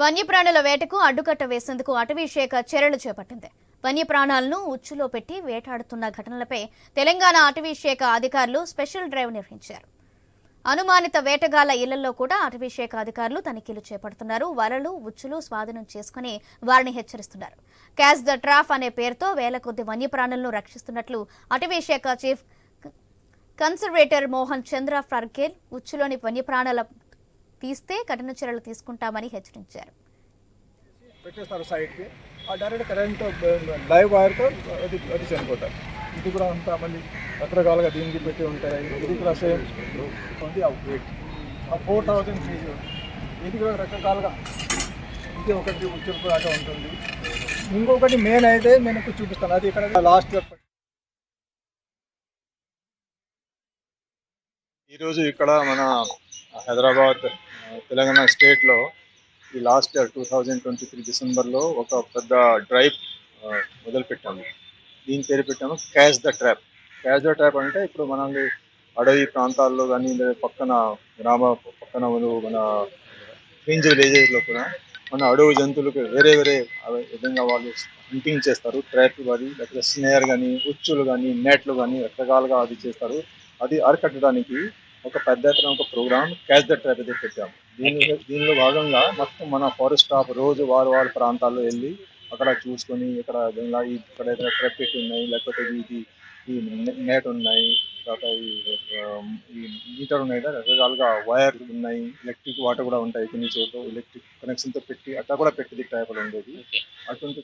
వన్యప్రాణుల వేటకు అడ్డుకట్ట వేసేందుకు అటవీ శాఖ చర్యలు చేపట్టింది. వన్యప్రాణాలను ఉచ్చులో పెట్టి వేటాడుతున్న ఘటనలపై తెలంగాణ అటవీ శాఖ అధికారులు స్పెషల్ డ్రైవ్ నిర్వహించారు. అనుమానిత వేటగాళ్ళ ఇళ్ళలో కూడా అటవీ శాఖ అధికారులు తనిఖీలు చేపడుతున్నారు. వలలు ఉచ్చులు స్వాధీనం చేసుకుని వారిని హెచ్చరిస్తున్నారు. క్యాచ్ ద ట్రాఫ్ అనే పేరుతో వేల కొద్ది వన్యప్రాణులను రక్షిస్తున్నట్లు అటవీ శాఖ చీఫ్ కన్సర్వేటర్ మోహన్ చంద్ర ఫర్గేల్ ఉచ్చులోని వన్యప్రాణుల తీస్తే కఠిన చర్యలు తీసుకుంటామని హెచ్చరించారు. పెట్టేస్తారు సైడ్కి ఆ డైరెక్ట్ కరెంట్ లైవ్ వైర్తో అది అది చనిపోతారు. ఇది కూడా అంతా మళ్ళీ రకరకాలుగా దీనికి పెట్టి ఉంటాయి. ఇది కూడా సేమ్ ఉంది ఆ వెయిట్ ఆ ఫోర్ థౌజండ్ కేజీ ఇది కూడా రకరకాలుగా ఇది ఒకటి ఉచ్చులు దాకా ఉంటుంది. ఇంకొకటి మెయిన్ అయితే నేను చూపిస్తాను. అది ఇక్కడ లాస్ట్ ఈరోజు ఇక్కడ మన హైదరాబాద్ తెలంగాణ స్టేట్లో ఈ last year two thousand twenty three డిసెంబర్లో ఒక పెద్ద డ్రైవ్ మొదలుపెట్టాము. దీని పేరు పెట్టాము cash the trap cash the trap అంటే ఇప్పుడు మనల్ని అడవి ప్రాంతాల్లో కానీ లేదా పక్కన గ్రామ పక్కన మన ఫ్రింజ్ విలేజెస్లో కూడా మన అడవి జంతువులకు వేరే వేరే విధంగా వాళ్ళు హంటింగ్ చేస్తారు. ట్రాప్ కానీ లేకపోతే స్నేయర్ కానీ ఉచ్చులు కానీ నెట్లు కానీ రకరకాలుగా అది చేస్తారు. అది అరికట్టడానికి ఒక పెద్ద ఎత్తున ఒక ప్రోగ్రామ్ క్యాచ్ ద ట్రాప్ అయితే పెట్టాము. దీనిలో దీనిలో భాగంగా మొత్తం మన ఫారెస్ట్ స్టాఫ్ రోజు వారు వారి ప్రాంతాల్లో వెళ్ళి అక్కడ చూసుకొని ఇక్కడ ఇలా ఇక్కడ ఏదైనా ట్రాప్ పెట్టి ఉన్నాయి లేకపోతే ఇది ఈ నెట్ ఉన్నాయి తర్వాత ఈ మీటర్ ఉన్నాయి కదా, రకరకాలుగా వైర్ ఉన్నాయి ఎలక్ట్రిక్ వాటర్ కూడా ఉంటాయి కొన్ని చోట్ల ఎలక్ట్రిక్ కనెక్షన్తో పెట్టి అట్లా కూడా పెట్టి ట్రాప్లు ఉండేది అటువంటి